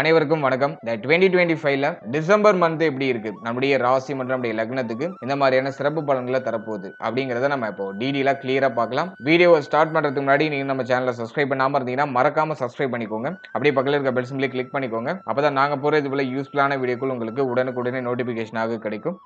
அனைவருக்கும் வணக்கம். இந்த டுவெண்ட்டி டுவெண்ட்டி ஃபைவ்ல டிசம்பர் மந்த் எப்படி இருக்கு? நம்முடைய ராசி மற்றும் நம்முடைய லக்னத்துக்கு இந்த மாதிரியான சிறப்பு பலன்களை தரப்போகுது? அப்படிங்கிறத நம்ம இப்போ டீடெயிலாக கிளியரா பார்க்கலாம். வீடியோவை ஸ்டார்ட் பண்றதுக்கு முன்னாடி நீங்க நம்ம சேனலை சப்ஸ்கிரைப் பண்ணாம இருந்தீங்கன்னா மறக்காம சப்ஸ்கிரைப் பண்ணிக்கோங்க. அப்படியே பக்கத்தில் இருக்க பெல் சிம்பிளை கிளிக் பண்ணிக்கோங்க. அப்பதான் நாங்க போற இது போல யூஸ்ஃபுல்லான வீடியோக்கள் உங்களுக்கு உடனுக்குடனே நோட்டிபிகேஷனாக கிடைக்கும்.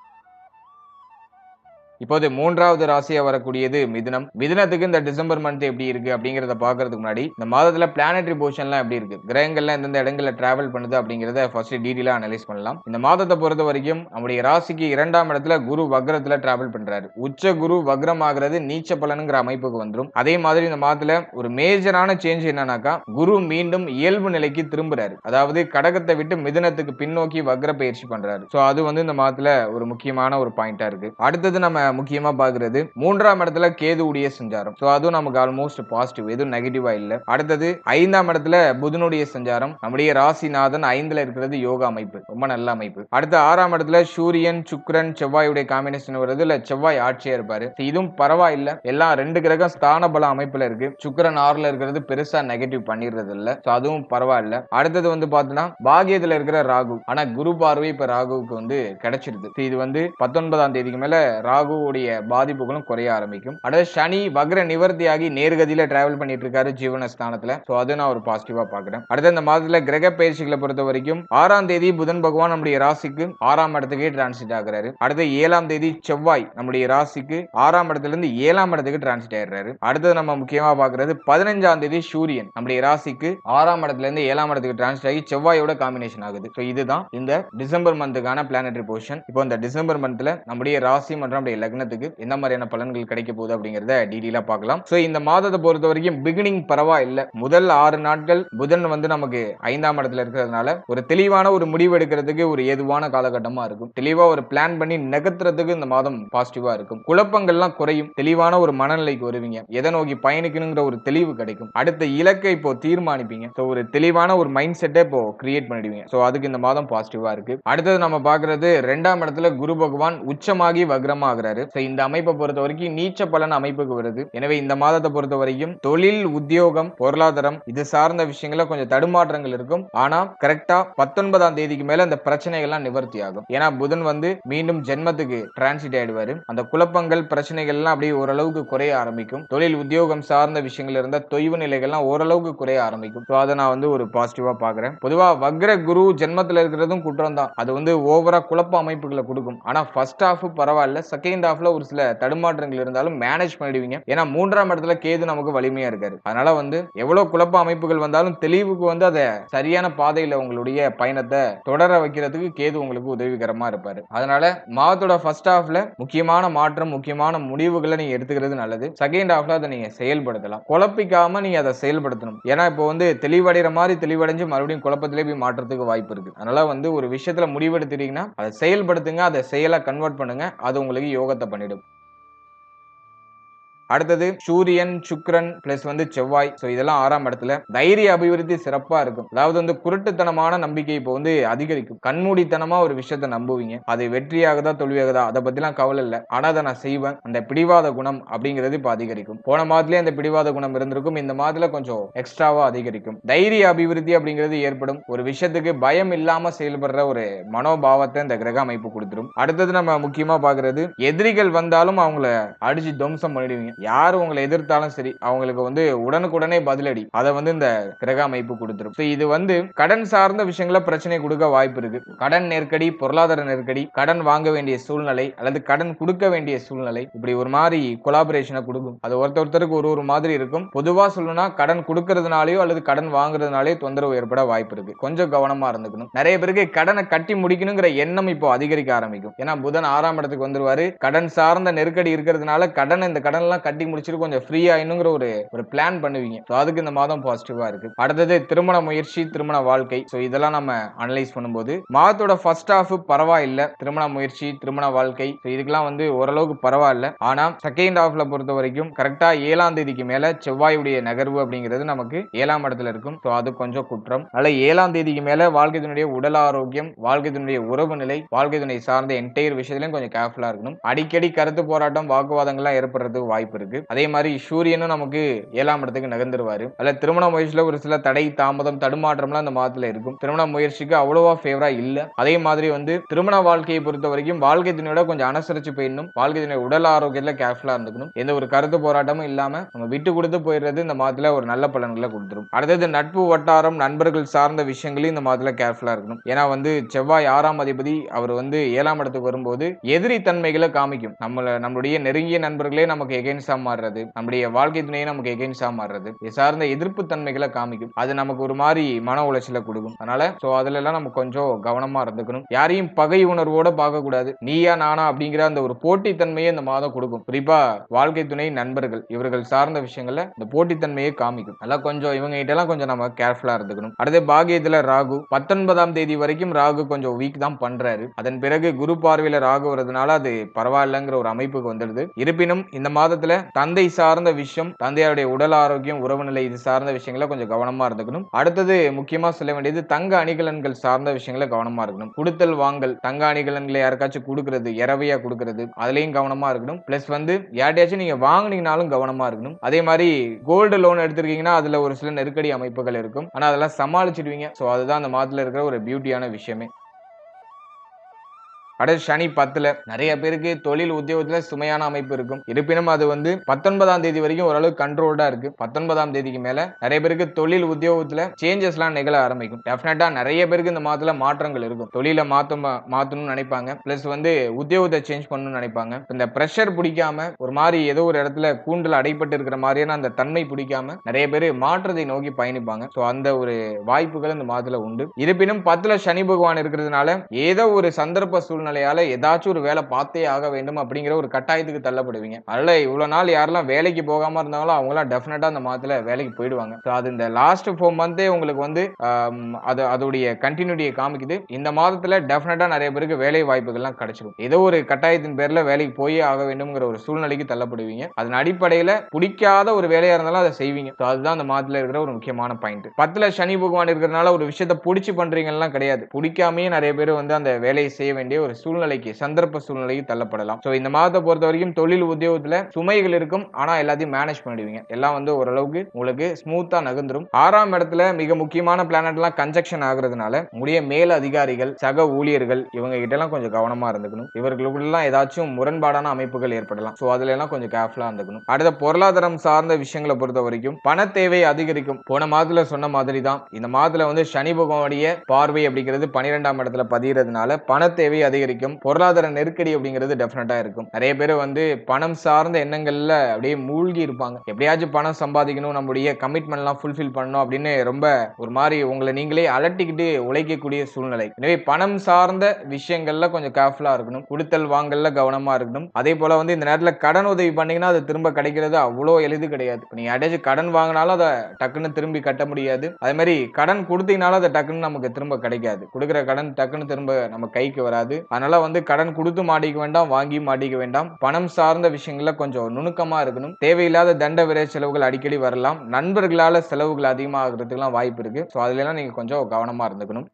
இப்போது மூன்றாவது ராசியா வரக்கூடியது மிதுனம். மிதுனத்துக்கு இந்த டிசம்பர் மந்த் எப்படி இருக்கு அப்படிங்கிறத பாக்குறதுக்கு முன்னாடி இந்த மாதத்துல பிளானட்ரி போர்ஷன்லாம் எப்படி இருக்கு? கிரகங்கள்லாம் எந்தெந்த இடங்கள்ல டிராவல் பண்ணுது அப்படிங்கிறத ஃபர்ஸ்ட் டீடெயிலா அனலைஸ் பண்ணலாம். இந்த மாதத்தை பொறுத்த வரைக்கும் நம்முடைய ராசிக்கு இரண்டாம் இடத்துல குரு வக்ரத்துல டிராவல் பண்றாரு. உச்ச குரு வக்ரம் ஆகிறது நீச்ச பலனுங்கிற அமைப்புக்கு வந்துடும் அதே மாதிரி இந்த மாதத்துல ஒரு மேஜரான சேஞ்ச் என்னன்னாக்கா குரு மீண்டும் இயல்பு நிலைக்கு திரும்புறாரு. அதாவது கடகத்தை விட்டு மிதனத்துக்கு பின்னோக்கி வக்ர பயிற்சி பண்றாரு. ஸோ அது வந்து இந்த மாதத்துல ஒரு முக்கியமான ஒரு பாயிண்டா இருக்கு. அடுத்தது நம்ம முக்கியமா பாக்குறது. மூன்றாம் இடத்துல உடைய சஞ்சாரம். சோ அதுவும் நமக்கு ஆல்மோஸ்ட் பாசிட்டிவ் எதுவும் நெகட்டிவா இல்ல. அடுத்தது ஐந்தாம் இடத்துல புதனுடைய சஞ்சாரம். நம்முடைய ராசிநாதன் ஐந்துல இருக்கிறது யோகா அமைப்பு. ரொம்ப நல்ல அமைப்பு. அடுத்த ஆறாம் இடத்துல சூரியன் சுக்ரன் செவ்வாயுடைய காம்பினேஷன் வருது இல்ல செவ்வாய் ஆட்சியா இருப்பாரு. இதுவும் பரவாயில்ல. எல்லாம் ரெண்டு கிரகம் ஸ்தான பல அமைப்புல இருக்கு. சுக்ரன் ஆறுல இருக்கிறது பெருசா நெகட்டிவ் பண்ணிடுறது இல்ல. ஸோ அதுவும் பரவாயில்ல. அடுத்தது வந்து பாத்தீங்கன்னா பாகியத்துல இருக்கிற ராகு. ஆனா குரு பார்வை இப்ப ராகுவுக்கு வந்து கிடைச்சிருது. இது வந்து பத்தொன்பதாம் தேதிக்கு மேல ராகு ராகுவுடைய பாதிப்புகளும் குறைய ஆரம்பிக்கும். அடுத்து சனி வக்ர நிவர்த்தியாகி நேர்கதியில டிராவல் பண்ணிட்டு இருக்காரு ஜீவனஸ்தானத்துல. சோ அது நான் ஒரு பாசிட்டிவா பாக்குறேன் அடுத்து இந்த மாதத்துல கிரக பயிற்சிகளை பொறுத்த வரைக்கும் ஆறாம் தேதி புதன் பகவான் நம்முடைய ராசிக்கு ஆறாம் இடத்துக்கே டிரான்சிட் ஆகுறாரு. அடுத்து ஏழாம் தேதி செவ்வாய் நம்முடைய ராசிக்கு ஆறாம் இடத்துல இருந்து ஏழாம் இடத்துக்கு டிரான்சிட் ஆயிடுறாரு. அடுத்தது நம்ம முக்கியமா பாக்குறது பதினஞ்சாம் தேதி சூரியன் நம்முடைய ராசிக்கு ஆறாம் இடத்துல இருந்து ஏழாம் இடத்துக்கு டிரான்சிட் ஆகி செவ்வாயோட காம்பினேஷன் ஆகுது. ஸோ இதுதான் இந்த டிசம்பர் மந்த்துக்கான பிளானட்டரி பொசிஷன் இப்போ இந்த டிசம்பர் மந்த்ல நம்முடைய ராசி மற்றும் நம்முடைய லக்னத்துக்கு எந்த மாதிரியான பலன்கள் கிடைக்க போகுது அப்படிங்கறத டீடெயிலா பார்க்கலாம். சோ இந்த மாதத்தை பொறுத்த வரைக்கும் பிகினிங் பரவாயில்ல. முதல் ஆறு நாட்கள் புதன் வந்து நமக்கு ஐந்தாம் இடத்துல இருக்கிறதுனால ஒரு தெளிவான ஒரு முடிவு எடுக்கிறதுக்கு ஒரு ஏதுவான காலகட்டமா இருக்கும். தெளிவா ஒரு பிளான் பண்ணி நகர்த்துறதுக்கு இந்த மாதம் பாசிட்டிவா இருக்கும். குழப்பங்கள்லாம் குறையும். தெளிவான ஒரு மனநிலைக்கு வருவீங்க. எதை நோக்கி பயணிக்கணுங்கிற ஒரு தெளிவு கிடைக்கும். அடுத்த இலக்கை இப்போ தீர்மானிப்பீங்க. ஸோ ஒரு தெளிவான ஒரு மைண்ட் செட்டை இப்போ கிரியேட் பண்ணிடுவீங்க. ஸோ அதுக்கு இந்த மாதம் பாசிட்டிவா இருக்கு. அடுத்தது நம்ம பாக்குறது ரெண்டாம் இடத்துல குரு பகவான் உச்சமாகி வக்ரமாகிறார். சொல்லியிருக்காரு. இந்த அமைப்பை பொறுத்த வரைக்கும் நீச்ச பலன் அமைப்புக்கு வருது. எனவே இந்த மாதத்தை பொறுத்த வரைக்கும் தொழில் உத்தியோகம் பொருளாதாரம் இது சார்ந்த விஷயங்கள கொஞ்சம் தடுமாற்றங்கள் இருக்கும். ஆனா கரெக்டா பத்தொன்பதாம் தேதிக்கு மேல அந்த பிரச்சனைகள்லாம் நிவர்த்தி ஆகும். ஏன்னா புதன் வந்து மீண்டும் ஜென்மத்துக்கு டிரான்சிட் ஆயிடுவாரு. அந்த குழப்பங்கள் பிரச்சனைகள் எல்லாம் அப்படியே ஓரளவுக்கு குறைய ஆரம்பிக்கும். தொழில் உத்தியோகம் சார்ந்த விஷயங்கள் இருந்த தொய்வு நிலைகள்லாம் ஓரளவுக்கு குறைய ஆரம்பிக்கும். ஸோ அதை நான் வந்து ஒரு பாசிட்டிவா பாக்குறேன் பொதுவா வக்ர குரு ஜென்மத்துல இருக்கிறதும் குற்றம் தான். அது வந்து ஓவரா குழப்ப அமைப்புகளை கொடுக்கும். ஆனா ஃபர்ஸ்ட் ஹாஃப் பரவாயில்ல. செகண்ட் ஹாஃப்ல ஒரு சில தடுமாற்றங்கள் இருந்தாலும் மேனேஜ் பண்ணிடுவீங்க. ஏன்னா மூன்றாம் இடத்துல கேது நமக்கு வலிமையா இருக்காரு. அதனால வந்து எவ்வளவு குழப்ப அமைப்புகள் வந்தாலும் தெளிவுக்கு வந்து அதை சரியான பாதையில உங்களுடைய பயணத்தை தொடர வைக்கிறதுக்கு கேது உங்களுக்கு உதவிகரமா இருப்பாரு. அதனால மாதத்தோட ஃபர்ஸ்ட் ஹாஃப்ல முக்கியமான மாற்றம் முக்கியமான முடிவுகளை நீங்க எடுத்துக்கிறது நல்லது. செகண்ட் ஹாஃப்ல அதை நீங்க செயல்படுத்தலாம். குழப்பிக்காம நீங்க அதை செயல்படுத்தணும். ஏன்னா இப்போ வந்து தெளிவடைகிற மாதிரி தெளிவடைஞ்சு மறுபடியும் குழப்பத்திலே போய் மாற்றத்துக்கு வாய்ப்பு இருக்கு. அதனால வந்து ஒரு விஷயத்துல முடிவெடுத்துட்டீங்கன்னா அதை செயல்படுத்துங்க அதை செயலா கன்வெர்ட் பண்ணுங்க. அது உங்களுக்கு யோகத்தை பண்ணிடும் அடுத்தது சூரியன் சுக்ரன் பிளஸ் வந்து செவ்வாய். ஸோ இதெல்லாம் ஆறாம் இடத்துல தைரிய அபிவிருத்தி சிறப்பா இருக்கும். அதாவது வந்து குருட்டுத்தனமான நம்பிக்கை இப்போ வந்து அதிகரிக்கும். கண்மூடித்தனமா ஒரு விஷயத்த நம்புவீங்க. அது வெற்றியாகுதா தோல்வியாகதா? அதை பத்திலாம் கவலை இல்லை. ஆனா அதை நான் செய்வேன். அந்த பிடிவாத குணம் அப்படிங்கிறது இப்போ அதிகரிக்கும். போன மாதத்துலயே அந்த பிடிவாத குணம் இருந்திருக்கும். இந்த மாதத்துல கொஞ்சம் எக்ஸ்ட்ராவா அதிகரிக்கும். தைரிய அபிவிருத்தி அப்படிங்கிறது ஏற்படும். ஒரு விஷயத்துக்கு பயம் இல்லாம செயல்படுற ஒரு மனோபாவத்தை இந்த கிரக அமைப்பு கொடுத்துரும். அடுத்தது நம்ம முக்கியமா பாக்குறது எதிரிகள் வந்தாலும் அவங்கள அடிச்சு துவம்சம் பண்ணிடுவீங்க. யார் உங்களை எதிர்த்தாலும் சரி அவங்களுக்கு வந்து உடனுக்குடனே பதிலடி. அதை வந்து இந்த கிரக அமைப்பு கொடுத்துரும். இது வந்து கடன் சார்ந்த விஷயங்கள பிரச்சனை கொடுக்க வாய்ப்பு இருக்கு. கடன் நெருக்கடி பொருளாதார நெருக்கடி கடன் வாங்க வேண்டிய சூழ்நிலை அல்லது கடன் கொடுக்க வேண்டிய சூழ்நிலை இப்படி ஒரு மாதிரி கொலாபரேஷனை கொடுக்கும். அது ஒருத்தர் ஒருத்தருக்கு ஒரு ஒரு மாதிரி இருக்கும். பொதுவா சொல்லணும்னா கடன் கொடுக்கறதுனாலயோ அல்லது கடன் வாங்குறதுனாலயோ தொந்தரவு ஏற்பட வாய்ப்பு இருக்கு. கொஞ்சம் கவனமா இருந்துக்கணும். நிறைய பேருக்கு கடனை கட்டி முடிக்கணுங்கிற எண்ணம் இப்போ அதிகரிக்க ஆரம்பிக்கும். ஏன்னா புதன் ஆறாம் இடத்துக்கு வந்துருவாரு. கடன் சார்ந்த நெருக்கடி இருக்கிறதுனால கடன் இந்த கடன் எல்லாம் கட்டி முடிச்சுட்டு கொஞ்சம் ஃப்ரீ ஆயினுங்கிற ஒரு ஒரு பிளான் பண்ணுவீங்க. ஸோ அதுக்கு இந்த மாதம் பாசிட்டிவா இருக்கு. அடுத்தது திருமண முயற்சி திருமண வாழ்க்கை. ஸோ இதெல்லாம் நம்ம அனலைஸ் பண்ணும்போது மாதத்தோட ஃபர்ஸ்ட் ஹாஃப் பரவாயில்ல. திருமண முயற்சி திருமண வாழ்க்கை. ஸோ இதுக்கெல்லாம் வந்து ஓரளவுக்கு பரவாயில்ல. ஆனா செகண்ட் ஹாஃப்ல பொறுத்த வரைக்கும் கரெக்டா ஏழாம் தேதிக்கு மேல செவ்வாயுடைய நகர்வு அப்படிங்கிறது நமக்கு ஏழாம் இடத்துல இருக்கும். ஸோ அது கொஞ்சம் குற்றம். அதனால ஏழாம் தேதிக்கு மேல வாழ்க்கை துணையுடைய உடல் ஆரோக்கியம் வாழ்க்கை துணையுடைய உறவு நிலை வாழ்க்கை துணை சார்ந்த என்டையர் விஷயத்திலையும் கொஞ்சம் கேர்ஃபுல்லா இருக்கணும். அடிக்கடி கருத்து போராட்டம் வாக்குவாதங்கள்லாம் ஏற்படுறதுக்கு வாய்ப்பு வாய்ப்பு இருக்கு அதே மாதிரி சூரியனும் நமக்கு ஏழாம் இடத்துக்கு நகர்ந்துருவாரு. அதுல திருமண முயற்சியில ஒரு சில தடை தாமதம் தடுமாற்றம்லாம் அந்த மாதத்துல இருக்கும். திருமண முயற்சிக்கு அவ்வளவா ஃபேவரா இல்ல. அதே மாதிரி வந்து திருமண வாழ்க்கையை பொறுத்த வரைக்கும் வாழ்க்கை துணையோட கொஞ்சம் அனுசரிச்சு போயிடணும். வாழ்க்கை துணை உடல் ஆரோக்கியத்துல கேர்ஃபுல்லா இருந்துக்கணும். எந்த ஒரு கருத்து போராட்டமும் இல்லாம நம்ம விட்டு கொடுத்து போயிடுறது இந்த மாதத்துல ஒரு நல்ல பலன்களை கொடுத்துரும். அடுத்தது நட்பு வட்டாரம் நண்பர்கள் சார்ந்த விஷயங்களையும் இந்த மாதத்துல கேர்ஃபுல்லா இருக்கணும். ஏன்னா வந்து செவ்வாய் ஆறாம் அதிபதி அவர் வந்து ஏழாம் இடத்துக்கு வரும்போது எதிரி தன்மைகளை காமிக்கும். நம்மள நம்மளுடைய நெருங்கிய நண்பர்களே நமக்கு எகைன்ஸ் மாறுறது நம்முடைய வாழ்க்கை துணையை நமக்கு எகென்ஸ்டா மாறுறது இது சார்ந்த எதிர்ப்பு தன்மைகளை காமிக்கும். அது நமக்கு ஒரு மாதிரி மன உளைச்சலை கொடுக்கும். அதனால சோ அதுல எல்லாம் நம்ம கொஞ்சம் கவனமா இருந்துக்கணும். யாரையும் பகை உணர்வோட பார்க்க கூடாது நீயா நானா அப்படிங்கிற அந்த ஒரு போட்டித்தன்மையை இந்த மாதம் கொடுக்கும். குறிப்பா வாழ்க்கை துணை நண்பர்கள் இவர்கள் சார்ந்த விஷயங்கள்ல இந்த போட்டித்தன்மையை காமிக்கும். அதெல்லாம் கொஞ்சம் இவங்க கிட்ட எல்லாம் கொஞ்சம் நம்ம கேர்ஃபுல்லா இருந்துக்கணும். அடுத்து பாகியத்துல ராகு. பத்தொன்பதாம் தேதி வரைக்கும் ராகு கொஞ்சம் வீக் தான் பண்றாரு. அதன் பிறகு குரு பார்வையில ராகு வரதுனால அது பரவாயில்லைங்கிற ஒரு அமைப்புக்கு வந்துடுது. இருப்பினும் இந்த மாதத்துல தந்தை சார்ந்த விஷயம் தந்தையாருடைய உடல் ஆரோக்கியம் உறவு நிலை இது சார்ந்த விஷயங்களை கொஞ்சம் கவனமா இருந்துக்கணும். அடுத்தது முக்கியமா சொல்ல வேண்டியது தங்க அணிகலன்கள் சார்ந்த விஷயங்களை கவனமா இருக்கணும். கொடுத்தல் வாங்கல் தங்க அணிகலன்களை யாருக்காச்சும் கொடுக்கறது இரவையா கொடுக்கறது அதுலயும் கவனமா இருக்கணும். பிளஸ் வந்து யார்ட்டையாச்சும் நீங்க வாங்குனீங்கனாலும் கவனமா இருக்கணும். அதே மாதிரி கோல்டு லோன் எடுத்திருக்கீங்கன்னா அதுல ஒரு சில நெருக்கடி அமைப்புகள் இருக்கும். ஆனா அதெல்லாம் சமாளிச்சிடுவீங்க. சோ அதுதான் அந்த மாதத்துல இருக்கிற ஒரு பியூட்டியான விஷயமே. அடுத்து சனி பத்துல நிறைய பேருக்கு தொழில் உத்தியோகத்துல சுமையான அமைப்பு இருக்கும். இருப்பினும் அது வந்து பத்தொன்பதாம் தேதி வரைக்கும் ஓரளவு கண்ட்ரோல்டா இருக்கு. பத்தொன்பதாம் தேதிக்கு மேல நிறைய பேருக்கு தொழில் உத்தியோகத்துல சேஞ்சஸ் எல்லாம் நிகழ ஆரம்பிக்கும். டெஃபினட்டா நிறைய பேருக்கு இந்த மாதத்துல மாற்றங்கள் இருக்கும். தொழில மாத்த மாத்தணும்னு நினைப்பாங்க. பிளஸ் வந்து உத்தியோகத்தை சேஞ்ச் பண்ணணும்னு நினைப்பாங்க. இந்த ப்ரெஷர் பிடிக்காம ஒரு மாதிரி ஏதோ ஒரு இடத்துல கூண்டில் அடைப்பட்டு இருக்கிற மாதிரியான அந்த தன்மை பிடிக்காம நிறைய பேர் மாற்றத்தை நோக்கி பயணிப்பாங்க. ஸோ அந்த ஒரு வாய்ப்புகள் இந்த மாதத்துல உண்டு. இருப்பினும் பத்துல சனி பகவான் இருக்கிறதுனால ஏதோ ஒரு சந்தர்ப்ப சூழ்நிலையால ஏதாச்சும் ஒரு வேலை பார்த்தே ஆக வேண்டும் அப்படிங்கிற ஒரு கட்டாயத்துக்கு தள்ளப்படுவீங்க. அதில் இவ்வளோ நாள் யாரெல்லாம் வேலைக்கு போகாமல் இருந்தாங்களோ அவங்களாம் டெஃபினட்டாக அந்த மாதத்தில் வேலைக்கு போயிடுவாங்க. ஸோ அது இந்த லாஸ்ட் ஃபோர் மந்தே உங்களுக்கு வந்து அது அதோடைய கண்டினியூட்டியை காமிக்குது. இந்த மாதத்தில் டெஃபினட்டாக நிறைய பேருக்கு வேலை வாய்ப்புகள்லாம் கிடைச்சிடும் ஏதோ ஒரு கட்டாயத்தின் பேரில் வேலைக்கு போயே ஆக வேண்டும்ங்கிற ஒரு சூழ்நிலைக்கு தள்ளப்படுவீங்க. அதன் அடிப்படையில் பிடிக்காத ஒரு வேலையாக இருந்தாலும் அதை செய்வீங்க. ஸோ அதுதான் அந்த மாதத்தில் இருக்கிற ஒரு முக்கியமான பாயிண்ட் பத்தில் சனி பகவான் இருக்கிறதுனால ஒரு விஷயத்த பிடிச்சி பண்ணுறீங்கலாம் கிடையாது. பிடிக்காமயே நிறைய பேர் வந்து அந்த வேலையை செய்ய வேண்டிய ஒரு சூழ்நிலைக்கு சந்தர்ப்ப சூழ்நிலைக்கு தள்ளப்படலாம். ஸோ இந்த மாதத்தை பொறுத்த வரைக்கும் தொழில் உத்தியோகத்துல சுமைகள் இருக்கும். ஆனா எல்லாத்தையும் மேனேஜ் பண்ணிடுவீங்க. எல்லாம் வந்து ஓரளவுக்கு உங்களுக்கு ஸ்மூத்தா நகர்ந்துடும் ஆறாம் இடத்துல மிக முக்கியமான பிளானட் எல்லாம் கன்ஜெக்ஷன் ஆகுறதுனால உடைய மேல் அதிகாரிகள் சக ஊழியர்கள் இவங்க கிட்ட எல்லாம் கொஞ்சம் கவனமா இருந்துக்கணும். இவர்களுக்குள்ளலாம் ஏதாச்சும் முரண்பாடான அமைப்புகள் ஏற்படலாம். ஸோ அதுல எல்லாம் கொஞ்சம் கேர்ஃபுல்லா இருந்துக்கணும். அடுத்த பொருளாதாரம் சார்ந்த விஷயங்களை பொறுத்த வரைக்கும் பண தேவை அதிகரிக்கும். போன மாதத்துல சொன்ன மாதிரி தான் இந்த மாதத்துல வந்து சனி பகவானுடைய பார்வை அப்படிங்கிறது பனிரெண்டாம் இடத்துல பதிகிறதுனால பண தேவை அதிகரிக்கும். பொருளாதார நெருக்கடி அப்படிங்கிறது டெஃபினட்டா இருக்கும். நிறைய பேர் வந்து பணம் சார்ந்த எண்ணங்கள்ல அப்படியே மூழ்கி இருப்பாங்க. எப்படியாச்சும் பணம் சம்பாதிக்கணும் நம்முடைய கமிட்மெண்ட் எல்லாம் ஃபுல்ஃபில் பண்ணணும் அப்படின்னு ரொம்ப ஒரு மாதிரி உங்களை நீங்களே அலட்டிக்கிட்டு உழைக்கக்கூடிய சூழ்நிலை. எனவே பணம் சார்ந்த விஷயங்கள்ல கொஞ்சம் கேர்ஃபுல்லா இருக்கணும். கொடுத்தல் வாங்கல்ல கவனமா இருக்கணும். அதே போல வந்து இந்த நேரத்தில் கடன் உதவி பண்ணீங்கன்னா அது திரும்ப கிடைக்கிறது அவ்வளோ எளிது கிடையாது. நீ நீங்க கடன் வாங்கினாலும் அதை டக்குன்னு திரும்பி கட்ட முடியாது. அதே மாதிரி கடன் கொடுத்தீங்கனாலும் அதை டக்குன்னு நமக்கு திரும்ப கிடைக்காது. கொடுக்குற கடன் டக்குன்னு திரும்ப நம்ம கைக்கு வராது. அதனால வந்து கடன் கொடுத்து மாட்டிக்க வேண்டாம் வாங்கி மாட்டிக்க வேண்டாம். பணம் சார்ந்த விஷயங்கள கொஞ்சம் நுணுக்கமா இருக்கணும். தேவையில்லாத தண்ட விரை செலவுகள் அடிக்கடி வரலாம். நண்பர்களால செலவுகள் அதிகமாகிறதுக்குலாம் வாய்ப்பு இருக்கு. ஸோ அதுல எல்லாம் நீங்க கொஞ்சம் கவனமா இருந்துக்கணும்.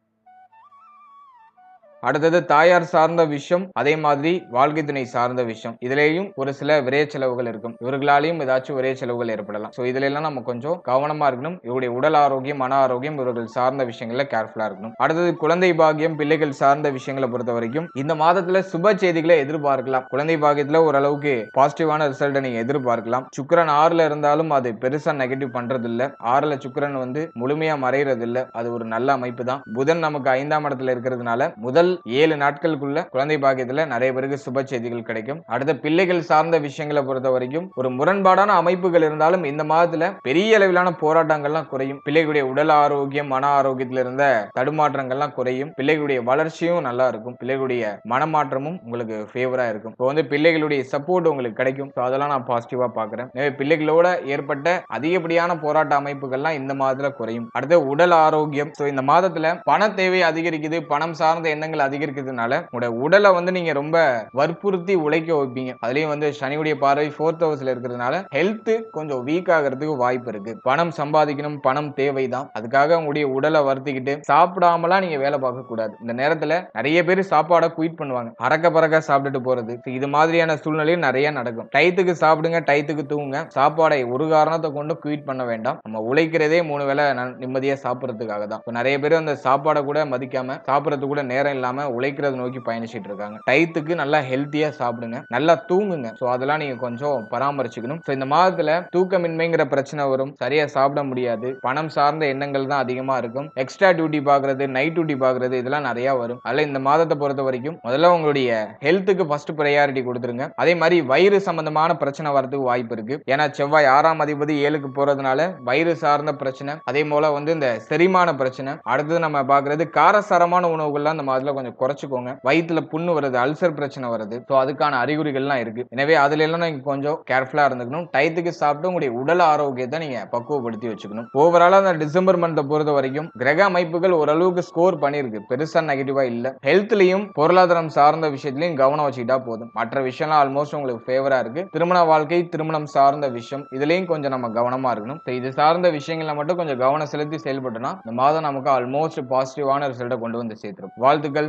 அடுத்தது தாயார் சார்ந்த விஷயம் அதே மாதிரி வாழ்க்கை துணை சார்ந்த விஷயம் இதுலேயும் ஒரு சில விரைய செலவுகள் இருக்கும். இவர்களாலையும் ஏதாச்சும் விரைய செலவுகள் ஏற்படலாம். ஸோ இதுல எல்லாம் நம்ம கொஞ்சம் கவனமா இருக்கணும். இவருடைய உடல் ஆரோக்கியம் மன ஆரோக்கியம் இவர்கள் சார்ந்த விஷயங்கள்ல கேர்ஃபுல்லா இருக்கணும். அடுத்தது குழந்தை பாகியம் பிள்ளைகள் சார்ந்த விஷயங்களை பொறுத்த வரைக்கும் இந்த மாதத்துல சுப செய்திகளை எதிர்பார்க்கலாம். குழந்தை பாகியத்துல ஓரளவுக்கு பாசிட்டிவான ரிசல்ட்டை நீங்க எதிர்பார்க்கலாம். சுக்கரன் ஆறுல இருந்தாலும் அது பெருசா நெகட்டிவ் பண்றது இல்ல ஆறுல சுக்கரன் வந்து முழுமையா மறைறது இல்ல அது ஒரு நல்ல அமைப்பு தான். புதன் நமக்கு ஐந்தாம் இடத்துல இருக்கிறதுனால முதல் ஏழு நாட்களுக்குள்ள குழந்தை பாக்கியத்துல நிறைய பேருக்கு சுப செய்திகள் கிடைக்கும். அடுத்த பிள்ளைகள் சார்ந்த விஷயங்களை பொறுத்த வரைக்கும் ஒரு முரண்பாடான அமைப்புகள் இருந்தாலும் இந்த மாதத்துல பெரிய அளவிலான போராட்டங்கள்லாம் குறையும். பிள்ளைகளுடைய உடல் ஆரோக்கியம் மன ஆரோக்கியத்துல இருந்த தடுமாற்றங்கள்லாம் குறையும். பிள்ளைகளுடைய வளர்ச்சியும் நல்லா இருக்கும். பிள்ளைகளுடைய மனமாற்றமும் உங்களுக்கு ஃபேவரா இருக்கும். இப்போ வந்து பிள்ளைகளுடைய சப்போர்ட் உங்களுக்கு கிடைக்கும். அதெல்லாம் நான் பாசிட்டிவா பாக்குறேன் எனவே பிள்ளைகளோட ஏற்பட்ட அதிகப்படியான போராட்ட அமைப்புகள்லாம் இந்த மாதத்துல குறையும். அடுத்து உடல் ஆரோக்கியம். இந்த மாதத்துல பண தேவை அதிகரிக்குது. பணம் சார்ந்த எண்ணங்கள் அதிகரிக்கிறதுனால உங்களோட உடலை வந்து நீங்க ரொம்ப வற்புறுத்தி உழைக்க வைப்பீங்க. அதுலயும் வந்து சனியுடைய பார்வை ஃபோர்த் ஹவுஸ்ல இருக்கிறதுனால ஹெல்த் கொஞ்சம் வீக் ஆகிறதுக்கு வாய்ப்பு இருக்கு. பணம் சம்பாதிக்கணும் பணம் தேவைதான். அதுக்காக உங்களுடைய உடலை வருத்திக்கிட்டு சாப்பிடாமலாம் நீங்க வேலை பார்க்க கூடாது. இந்த நேரத்துல நிறைய பேர் சாப்பாடை குயிட் பண்ணுவாங்க. அறக்க பறக்க சாப்பிட்டுட்டு போறது. இது மாதிரியான சூழ்நிலையும் நிறைய நடக்கும். டயத்துக்கு சாப்பிடுங்க டயத்துக்கு தூங்குங்க. சாப்பாடை ஒரு காரணத்தை கொண்டு குயிட் பண்ண வேண்டாம். நம்ம உழைக்கிறதே மூணு வேளை நிம்மதியா சாப்பிடறதுக்காக தான் நிறைய பேர் அந்த சாப்பாடை கூட மதிக்காம சாப்பிட்றது கூட நேரம் இல்லாம உழைக்கிறத நோக்கி பயணிச்சிட்டு இருக்காங்க. டயத்துக்கு நல்லா ஹெல்த்தியா சாப்பிடுங்க. நல்லா தூங்குங்க. சோ அதெல்லாம் நீங்க கொஞ்சம் பராமரிச்சுக்கணும். இந்த மாதத்துல தூக்கமின்மைங்கிற பிரச்சனை வரும். சரியா சாப்பிட முடியாது. பணம் சார்ந்த எண்ணங்கள் தான் அதிகமா இருக்கும். எக்ஸ்ட்ரா டியூட்டி பாக்குறது நைட் டியூட்டி பாக்குறது இதெல்லாம் நிறைய வரும். அதுல இந்த மாதத்தை பொறுத்த வரைக்கும் முதல்ல உங்களுடைய ஹெல்த்துக்கு ஃபர்ஸ்ட் ப்ரையாரிட்டி கொடுத்துருங்க. அதே மாதிரி வயிறு சம்பந்தமான பிரச்சனை வரதுக்கு வாய்ப்பு இருக்கு. ஏன்னா செவ்வாய் ஆறாம் அதிபதி ஏழுக்கு போறதுனால வயிறு சார்ந்த பிரச்சனை அதே போல வந்து இந்த செரிமான பிரச்சனை அடுத்தது நம்ம பாக்குறது காரசாரமான உணவுகள்லாம் இந்த மாதத்துல கொஞ்சம் குறைச்சிக்கோங்க. வயிற்றுல புண்ணு வருது அல்சர் பிரச்சனை வருது. ஸோ அதுக்கான அறிகுறிகள்லாம் இருக்கு. எனவே அதுல எல்லாம் நீங்க கொஞ்சம் கேர்ஃபுல்லா இருந்துக்கணும். டயத்துக்கு சாப்பிட்டு உங்களுடைய உடல் ஆரோக்கியத்தை நீங்க பக்குவப்படுத்தி வச்சுக்கணும். ஓவராலா அந்த டிசம்பர் மந்த்தை பொறுத்த வரைக்கும் கிரக அமைப்புகள் ஓரளவுக்கு ஸ்கோர் பண்ணிருக்கு பெருசா நெகட்டிவா இல்ல. ஹெல்த்லயும் பொருளாதாரம் சார்ந்த விஷயத்திலையும் கவனம் வச்சுக்கிட்டா போதும். மற்ற விஷயம்லாம் ஆல்மோஸ்ட் உங்களுக்கு ஃபேவரா இருக்கு. திருமண வாழ்க்கை திருமணம் சார்ந்த விஷயம். இதுலயும் கொஞ்சம் நம்ம கவனமா இருக்கணும். இது சார்ந்த விஷயங்கள்ல மட்டும் கொஞ்சம் கவனம் செலுத்தி செயல்பட்டோம்னா இந்த மாதம் நமக்கு ஆல்மோஸ்ட் பாசிட்டிவான ரிசல்ட்டை கொண்டு வந்து சேர்த்துரும். வாழ்த்துக்கள்.